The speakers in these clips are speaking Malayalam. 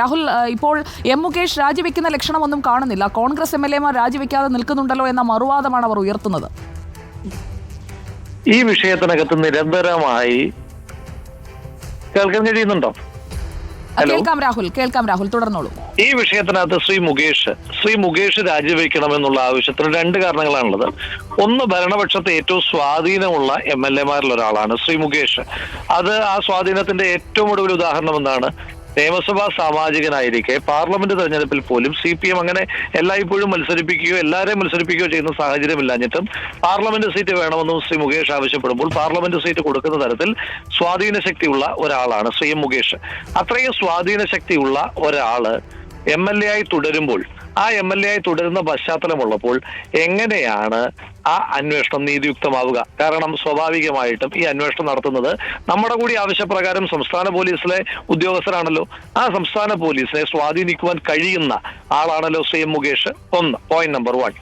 രാഹുൽ ഇപ്പോൾ എം മുകേഷ് രാജിവെക്കുന്ന ലക്ഷണമൊന്നും കാണുന്നില്ല. കോൺഗ്രസ് എം എൽ എമാർ രാജിവെക്കാതെ നിൽക്കുന്നുണ്ടല്ലോ എന്ന മറുവാദമാണ് അവർ ഉയർത്തുന്നത്. ഈ വിഷയത്തിനകത്ത് നിരന്തരമായി കേൾക്കാൻ കഴിയുന്നുണ്ടോ? കേൾക്കാം രാഹുൽ കേൾക്കാം രാഹുൽ. തുടർന്നോളൂ. ഈ വിഷയത്തിനകത്ത് ശ്രീ മുകേഷ് ശ്രീ മുകേഷ് രാജിവെക്കണമെന്നുള്ള ആവശ്യത്തിന് രണ്ട് കാരണങ്ങളാണുള്ളത്. ഒന്ന് ഭരണപക്ഷത്തെ ഏറ്റവും സ്വാധീനമുള്ള എം എൽ എമാരിൽ ഒരാളാണ് ശ്രീ മുകേഷ്. അത് ആ സ്വാധീനത്തിന്റെ ഏറ്റവും ഒടുവിൽ ഉദാഹരണം എന്താണ് നിയമസഭാ സാമാജികനായിരിക്കെ പാർലമെന്റ് തെരഞ്ഞെടുപ്പിൽ പോലും സി പി എം അങ്ങനെ എല്ലായ്പ്പോഴും മത്സരിപ്പിക്കുകയോ എല്ലാവരെയും മത്സരിപ്പിക്കുകയോ ചെയ്യുന്ന സാഹചര്യമില്ലാഞ്ഞിട്ടും പാർലമെന്റ് സീറ്റ് വേണമെന്നും ശ്രീ മുകേഷ് ആവശ്യപ്പെടുമ്പോൾ പാർലമെന്റ് സീറ്റ് കൊടുക്കുന്ന തരത്തിൽ സ്വാധീന ശക്തിയുള്ള ഒരാളാണ് ശ്രീ മുകേഷ്. അത്രയും സ്വാധീന ശക്തിയുള്ള ഒരാൾ എം എൽ എ ആയി തുടരുമ്പോൾ ആ എം എൽ എ ആയി തുടരുന്ന പശ്ചാത്തലമുള്ളപ്പോൾ എങ്ങനെയാണ് ആ അന്വേഷണം നീതിയുക്തമാവുക? കാരണം സ്വാഭാവികമായിട്ടും ഈ അന്വേഷണം നടത്തുന്നത് നമ്മുടെ കൂടി ആവശ്യപ്രകാരം സംസ്ഥാന പോലീസിലെ ഉദ്യോഗസ്ഥരാണല്ലോ. ആ സംസ്ഥാന പോലീസിനെ സ്വാധീനിക്കുവാൻ കഴിയുന്ന ആളാണല്ലോ ശ്രീ മുകേഷ് ഒന്ന് point number one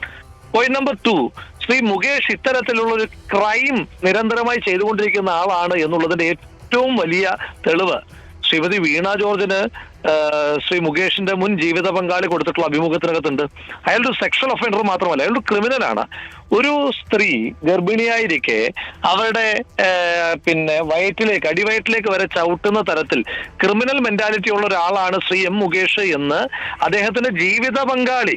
point number two Shri Mukesh ഇത്തരത്തിലുള്ള ഒരു ക്രൈം നിരന്തരമായി ചെയ്തുകൊണ്ടിരിക്കുന്ന ആളാണ് എന്നുള്ളതിന്റെ ഏറ്റവും വലിയ തെളിവ്. ശ്രീമതി വീണ ജോർജിന് ശ്രീ മുകേഷിന്റെ മുൻ ജീവിത പങ്കാളി കൊടുത്തിട്ടുള്ള അഭിമുഖത്തിനകത്തുണ്ട്. അയാളൊരു സെക്ഷൽ ഒഫൻഡർ മാത്രമല്ല അയാളൊരു ക്രിമിനലാണ് ഒരു സ്ത്രീ ഗർഭിണിയായിരിക്കെ അവരുടെ പിന്നെ വയറ്റിലേക്ക് അടിവയറ്റിലേക്ക് വരെ ചവിട്ടുന്ന തരത്തിൽ ക്രിമിനൽ മെന്റാലിറ്റി ഉള്ള ഒരാളാണ് ശ്രീ എം മുകേഷ് എന്ന് അദ്ദേഹത്തിന്റെ ജീവിത പങ്കാളി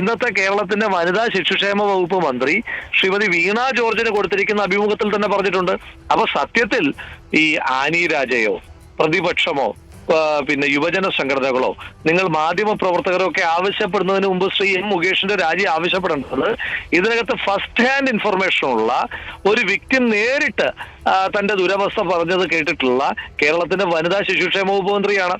ഇന്നത്തെ കേരളത്തിന്റെ വനിതാ ശിശുക്ഷേമ വകുപ്പ് മന്ത്രി ശ്രീമതി വീണ ജോർജിന് കൊടുത്തിരിക്കുന്ന അഭിമുഖത്തിൽ തന്നെ പറഞ്ഞിട്ടുണ്ട്. അപ്പൊ സത്യത്തിൽ ഈ ആനി രാജയോ പ്രതിപക്ഷമോ പിന്നെ യുവജന സംഘടനകളോ നിങ്ങൾ മാധ്യമ പ്രവർത്തകരോ ഒക്കെ ആവശ്യപ്പെടുന്നതിന് മുമ്പ് ശ്രീ എം മുകേഷിന്റെ രാജി ആവശ്യപ്പെടേണ്ടത് ഇതിനകത്ത് ഫസ്റ്റ് ഹാൻഡ് ഇൻഫർമേഷൻ ഉള്ള ഒരു വ്യക്തി നേരിട്ട് തന്റെ ദുരവസ്ഥ പറഞ്ഞത് കേട്ടിട്ടുള്ള കേരളത്തിന്റെ വനിതാ ശിശുക്ഷേമ ഉപമന്ത്രിയാണ്